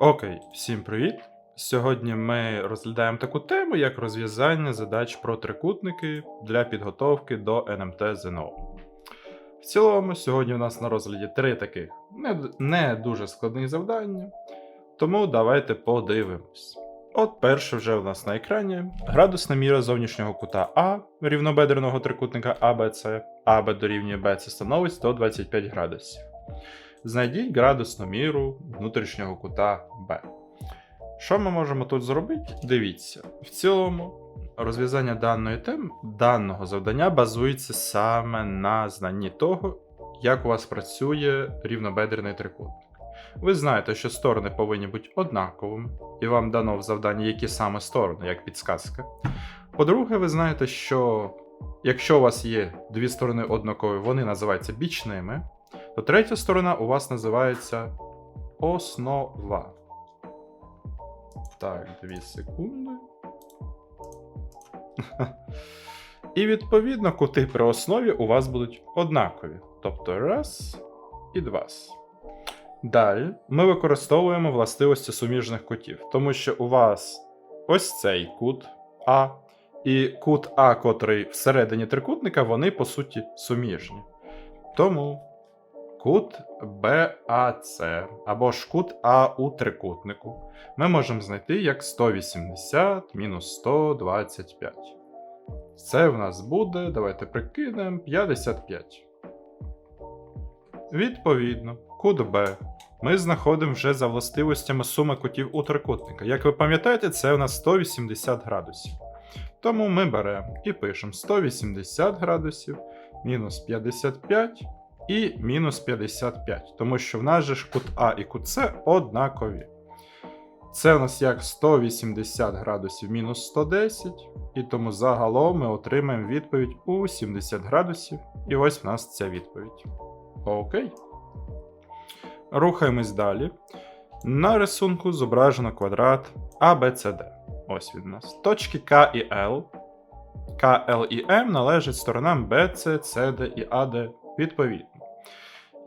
Окей, всім привіт! Сьогодні ми розглядаємо таку тему, як розв'язання задач про трикутники для підготовки до НМТ ЗНО. В цілому, сьогодні у нас на розгляді три таких не, не дуже складних завдання, тому давайте подивимось. От перше вже у нас на екрані градусна міра зовнішнього кута А рівнобедреного трикутника ABC, АБ дорівнює BC становить 125 градусів. Знайдіть градусну міру внутрішнього кута Б. Що ми можемо тут зробити? Дивіться, в цілому розв'язання даної теми, даного завдання базується саме на знанні того, як у вас працює рівнобедрений трикутник. Ви знаєте, що сторони повинні бути однаковими, і вам дано в завданні, які саме сторони, як підсказка. По-друге, ви знаєте, що якщо у вас є дві сторони однакові, вони називаються бічними, то третя сторона у вас називається основа. Так, 2 секунди. І відповідно кути при основі у вас будуть однакові. Тобто раз і два. Далі ми використовуємо властивості суміжних кутів, тому що у вас ось цей кут А і кут А, котрий всередині трикутника, вони по суті суміжні. Тому кут БАЦ або ж кут А у трикутнику ми можемо знайти як 180 мінус 125. Це в нас буде, давайте прикинемо, 55. Відповідно, кут Б ми знаходимо вже за властивостями суми кутів у трикутника. Як ви пам'ятаєте, це у нас 180 градусів. Тому ми беремо і пишемо 180 градусів мінус 55 і мінус 55, тому що в нас же ж кут А і кут С однакові. Це у нас як 180 градусів мінус 110, і тому загалом ми отримаємо відповідь у 70 градусів. І ось в нас ця відповідь. Окей. Рухаємось далі. На рисунку зображено квадрат ABCD. Ось від нас. Точки К і L. К, Л і М належать сторонам BC, CD і AD відповідно.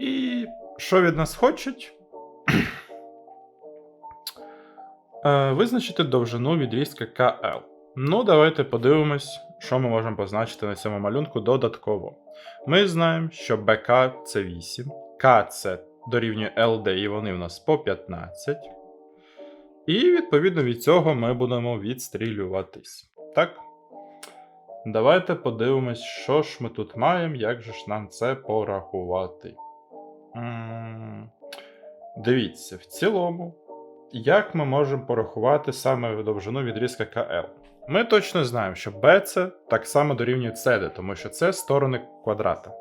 І що від нас хочуть? Е, Визначити довжину відрізка КЛ. Ну, давайте подивимось, що ми можемо позначити на цьому малюнку додатково. Ми знаємо, що БК це 8, К це дорівнює ЛД, і вони в нас по 15. І відповідно від цього ми будемо відстрілюватись. Так? Давайте подивимось, що ж ми тут маємо, як же ж нам це порахувати. Дивіться, в цілому, як ми можемо порахувати саме довжину відрізка КЛ? Ми точно знаємо, що BC так само дорівнює CD, тому що це сторони квадрата.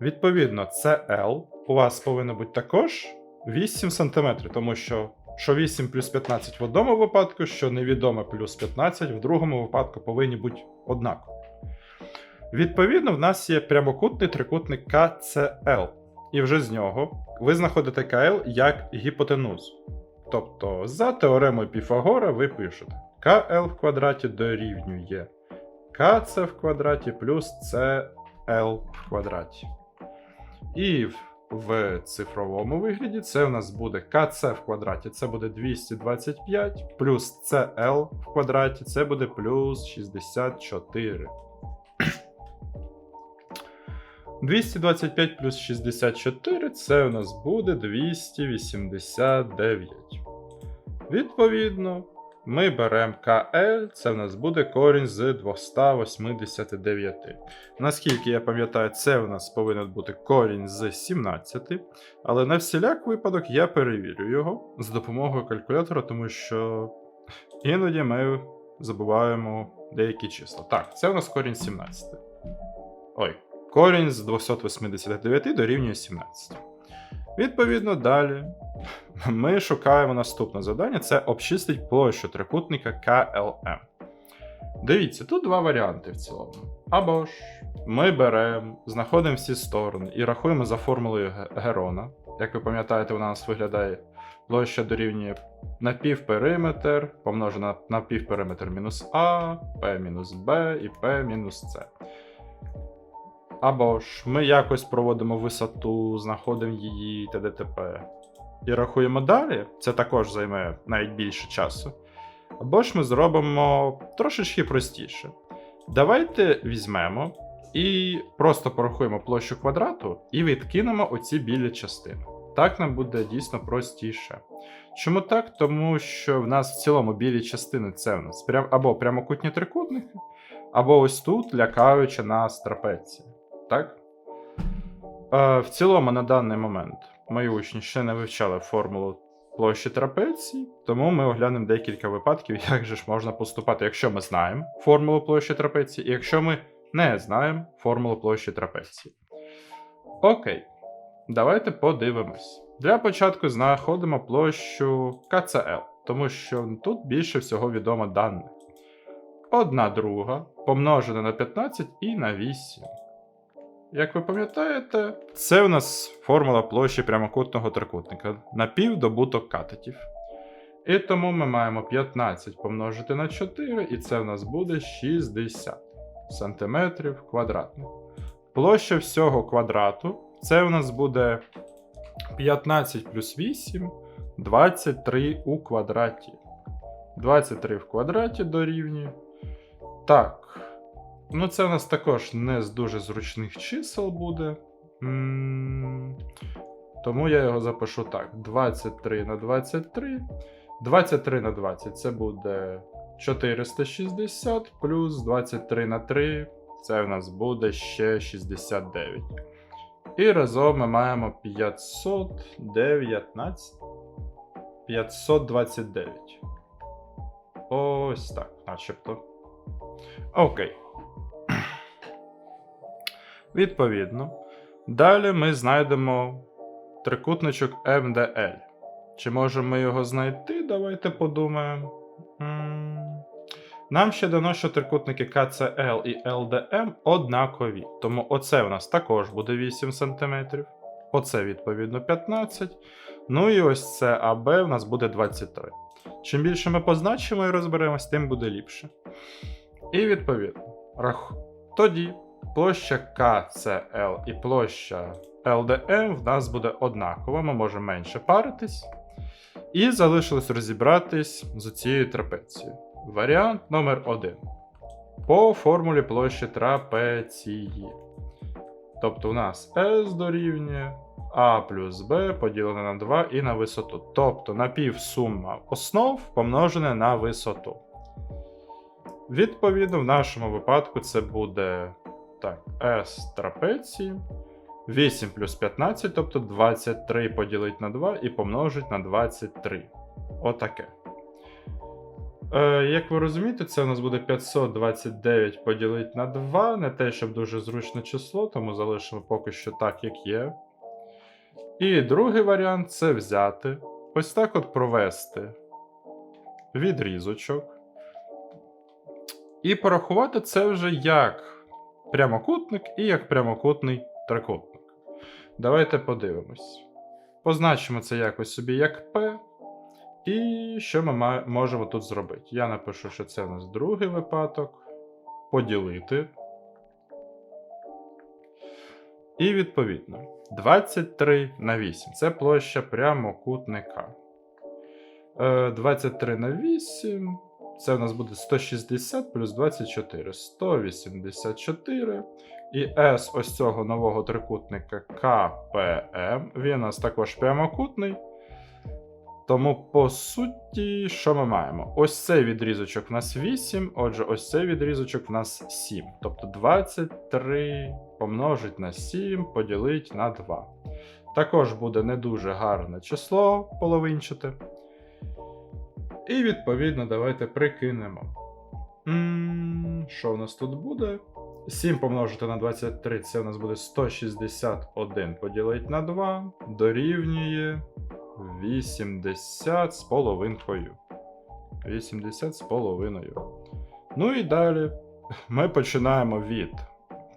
Відповідно, CL у вас повинно бути також 8 см, тому що що 8 плюс 15 в одному випадку, що невідоме плюс 15 в другому випадку повинні бути однакові. Відповідно, в нас є прямокутний трикутник КЦЛ, і вже з нього ви знаходите КЛ як гіпотенузу. Тобто, за теоремою Піфагора ви пишете КЛ в квадраті дорівнює КЦ в квадраті плюс CL в квадраті. І в, цифровому вигляді це у нас буде КЦ в квадраті, це буде 225, плюс CL в квадраті це буде плюс 64. 225 плюс 64 це у нас буде 289. Відповідно, ми беремо КЛ, це в нас буде корінь з 289. Наскільки я пам'ятаю, це у нас повинен бути корінь з 17, але на всіляк випадок я перевірю його з допомогою калькулятора, тому що іноді ми забуваємо деякі числа. Так, це у нас корінь 17. Ой, корінь з 289 дорівнює 17. Відповідно, далі ми шукаємо наступне завдання: це обчислить площу трикутника КЛМ. Дивіться, тут два варіанти в цілому. Або ж ми беремо, знаходимо всі сторони і рахуємо за формулою Герона. Як ви пам'ятаєте, вона у нас виглядає площа дорівнює напівпериметр, помножена на півпериметр мінус А, П мінус Б і П мінус С. Або ж ми якось проводимо висоту, знаходимо її т.д. т.п. і рахуємо далі, це також займе навіть більше часу. Або ж ми зробимо трошечки простіше. Давайте візьмемо і просто порахуємо площу квадрату і відкинемо оці білі частини. Так нам буде дійсно простіше. Чому так? Тому що в нас в цілому білі частини це в нас прям, або прямокутні трикутники, або ось тут лякаюча нас трапеція. Так? Е, в цілому, на даний момент мої учні ще не вивчали формулу площі трапеції, тому ми оглянемо декілька випадків, як же ж можна поступати, якщо ми знаємо формулу площі трапеції, і якщо ми не знаємо формулу площі трапеції. Окей, давайте подивимось. Для початку знаходимо площу КЦЛ, тому що тут більше всього відомо даних. Одна друга помножена на 15 і на 8. Як ви пам'ятаєте, це у нас формула площі прямокутного трикутника напівдобуток катетів. І тому ми маємо 15 помножити на 4, і це в нас буде 60 сантиметрів квадратних. Площа всього квадрату це у нас буде 15 плюс 8, 23 у квадраті. 23 в квадраті дорівнює. Так. Ну, це у нас також не з дуже зручних чисел буде. Тому я його запишу так: 23 на 23. 23 на 20 це буде 460 плюс 23 на 3. Це в нас буде ще 69. І разом ми маємо 519. 529. Ось так, начебто. Окей. Відповідно. Далі ми знайдемо трикутничок МДЛ. Чи можемо ми його знайти? Давайте подумаємо. Нам ще дано, що трикутники КЦЛ і ЛДМ однакові. Тому оце у нас також буде 8 см. Оце, відповідно, 15. Ну і ось це АБ у нас буде 23. Чим більше ми позначимо і розберемось, тим буде ліпше. І відповідно, рах... тоді площа КЦЛ і площа ЛДМ в нас буде однакова, ми можемо менше паритись. І залишилось розібратись з цією трапецією. Варіант номер 1. По формулі площі трапеції. Тобто у нас S дорівнює А плюс Б поділене на 2 і на висоту. Тобто напівсума основ помножене на висоту. Відповідно, в нашому випадку це буде так, S трапеції. 8 плюс 15, тобто 23 поділить на 2 і помножить на 23. Отаке. Е, як ви розумієте, це у нас буде 529 поділити на 2. Не те, щоб дуже зручне число, тому залишимо поки що так, як є. І другий варіант це взяти. Ось так от провести відрізочок. І порахувати це вже як прямокутник і як прямокутний трикутник. Давайте подивимось. Позначимо це якось собі як P. І що ми можемо тут зробити? Я напишу, що це у нас другий випадок. Поділити. І відповідно 23 на 8. Це площа прямокутника. Е, 23 на 8. Це у нас буде 160 плюс 24. 184. І S ось цього нового трикутника КПМ. Він у нас також прямокутний. Тому, по суті, що ми маємо? Ось цей відрізочок в нас 8, отже, ось цей відрізочок в нас 7. Тобто 23 помножить на 7, поділить на 2. Також буде не дуже гарне число половинчате. І відповідно, давайте прикинемо. Що у нас тут буде? 7 помножити на 23, це у нас буде 161 поділити на 2, дорівнює 80 з половинкою. 80 з половиною. Ну і далі ми починаємо від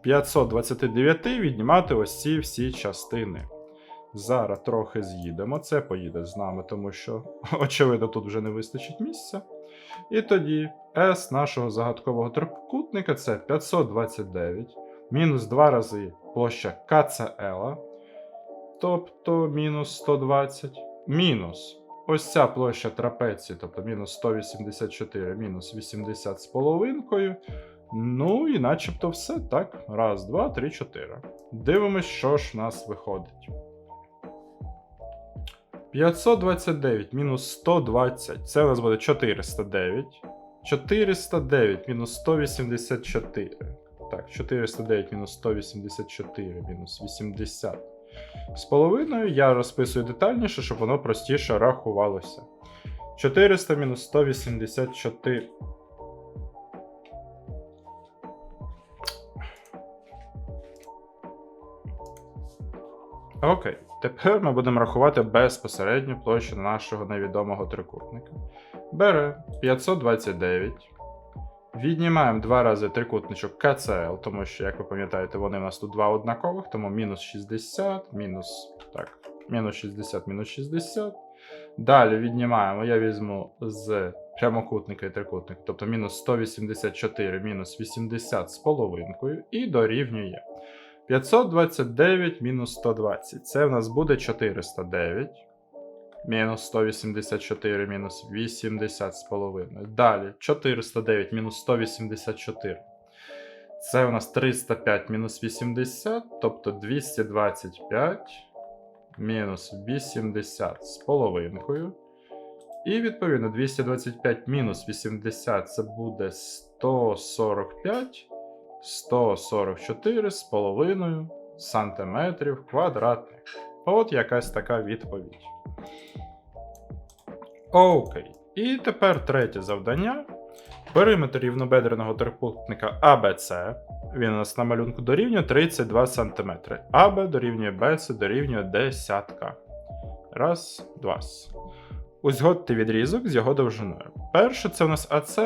529 віднімати ось ці всі частини. Зараз трохи з'їдемо. Це поїде з нами, тому що, очевидно, тут вже не вистачить місця. І тоді S нашого загадкового трикутника це 529 мінус 2 рази площа КЦЛ, тобто мінус 120, мінус ось ця площа трапеції, тобто мінус 184 мінус 80 з половинкою. Ну і начебто все, так? Раз, два, три, чотири. Дивимось, що ж в нас виходить. 529 мінус 120. Це у нас буде 409. 409 мінус 184. Так, 409 мінус 184 мінус 80. З половиною я розписую детальніше, щоб воно простіше рахувалося. 400 мінус 184. Окей, тепер ми будемо рахувати безпосередню площу нашого невідомого трикутника. Бере 529. Віднімаємо два рази трикутничок КЦЛ, тому що, як ви пам'ятаєте, вони у нас тут два однакових, тому мінус 60, мінус. Так, мінус 60, мінус 60. Далі віднімаємо, я візьму з прямокутника і трикутника, тобто мінус 184 мінус 80 з половинкою, і дорівнює 529 мінус 120. Це в нас буде 409. Мінус 184 мінус 80 з половиною. Далі 409 мінус 184. Це у нас 305 мінус 80, тобто 225 мінус 80 з половинкою. І відповідно 225 мінус 80 це буде 145, 144 з половиною сантиметрів квадратних. От якась така відповідь. Окей. І тепер третє завдання. Периметр рівнобедреного трикутника ABC. Він у нас на малюнку дорівнює 32 см. АБ дорівнює БЦ дорівнює десятка. Раз, два. Узгодьте відрізок з його довжиною. Перше, це у нас АЦ,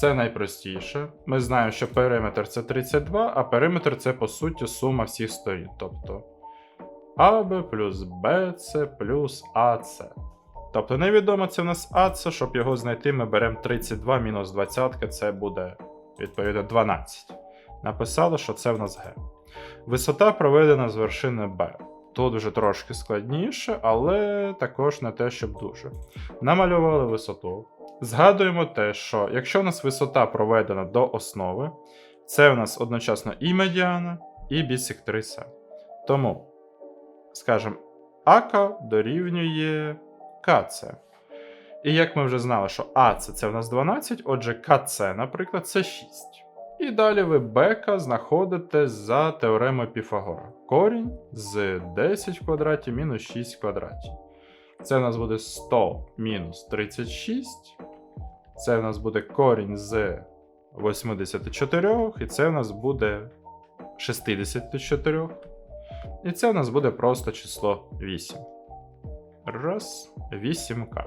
це найпростіше. Ми знаємо, що периметр це 32, а периметр це по суті сума всіх сторін. Тобто АБ плюс БЦ плюс АЦ. Тобто невідомо це в нас АЦ, щоб його знайти, ми беремо 32 мінус 20, це буде відповідно 12. Написали, що це в нас Г. Висота проведена з вершини Б. Тут вже трошки складніше, але також не те, щоб дуже. Намалювали висоту. Згадуємо те, що якщо у нас висота проведена до основи, це у нас одночасно і медіана, і бісектриса. Тому, скажімо, АК дорівнює КЦ. І як ми вже знали, що АЦ це в нас 12, отже, КЦ, наприклад, це 6. І далі ви бека знаходите за теоремою Піфагора. Корінь з 10 в квадраті мінус 6 в квадраті. Це в нас буде 100 мінус 36. Це в нас буде корінь з 84, і це в нас буде 64. І це в нас буде просто число 8. Раз, 8К.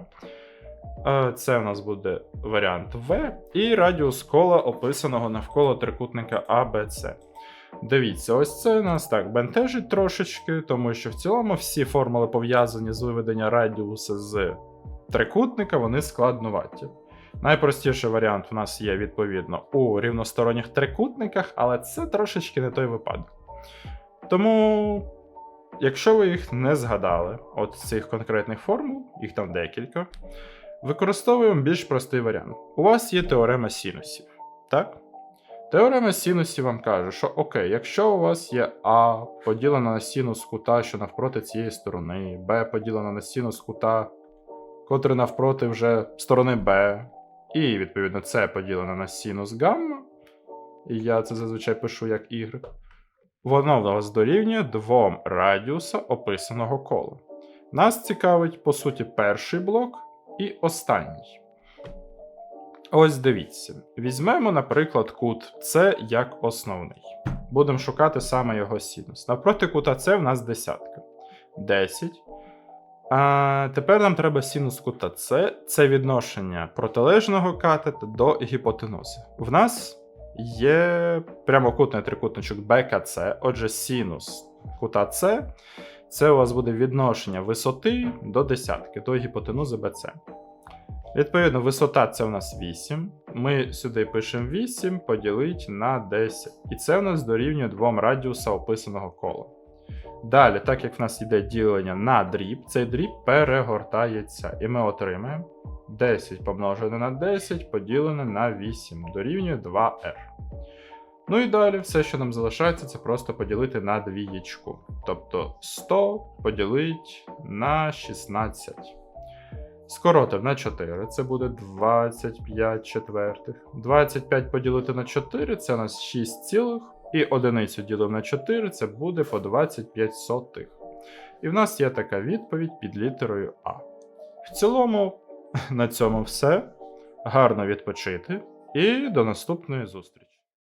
Е, Це у нас буде варіант В і радіус кола, описаного навколо трикутника ABC. Дивіться, ось це нас так бентежить трошечки, тому що в цілому всі формули пов'язані з виведення радіуса з трикутника, вони складнуваті. Найпростіший варіант у нас є, відповідно, у рівносторонніх трикутниках, але це трошечки не той випадок. Тому, якщо ви їх не згадали, от цих конкретних формул, їх там декілька, Використовуємо більш простий варіант. У вас є теорема синусів. Так? Теорема синусів вам каже, що окей, якщо у вас є А поділена на синус кута, що навпроти цієї сторони, Б поділена на синус кута, котрий навпроти вже сторони Б, і, відповідно, С поділена на синус гамма, і я це зазвичай пишу як Y, воно в нас дорівнює двом радіуса описаного кола. Нас цікавить, по суті, перший блок. І останній. Ось дивіться. Візьмемо, наприклад, кут С як основний. Будемо шукати саме його синус. Навпроти кута С в нас десятка. 10. А Тепер нам треба синус кута С. Це відношення протилежного катета до гіпотенузи. В нас є прямокутний трикутничок БКЦ, отже, синус кута С. Це у вас буде відношення висоти до десятки, до гіпотенузи BC. Відповідно, висота це у нас 8. Ми сюди пишемо 8 поділити на 10. І це у нас дорівнює двом радіуса описаного кола. Далі, так як в нас йде ділення на дріб, цей дріб перегортається. І ми отримаємо 10 помножене на 10 поділене на 8 дорівнює 2r. Ну і далі все, що нам залишається, це просто поділити на двієчку. Тобто 100 поділить на 16. Скоротив на 4, це буде 25 четвертих. 25 поділити на 4 це у нас 6 цілих. І одиницю ділив на 4 це буде по 25 сотих. І в нас є така відповідь під літерою А. В цілому, на цьому все. Гарно відпочити і до наступної зустрічі.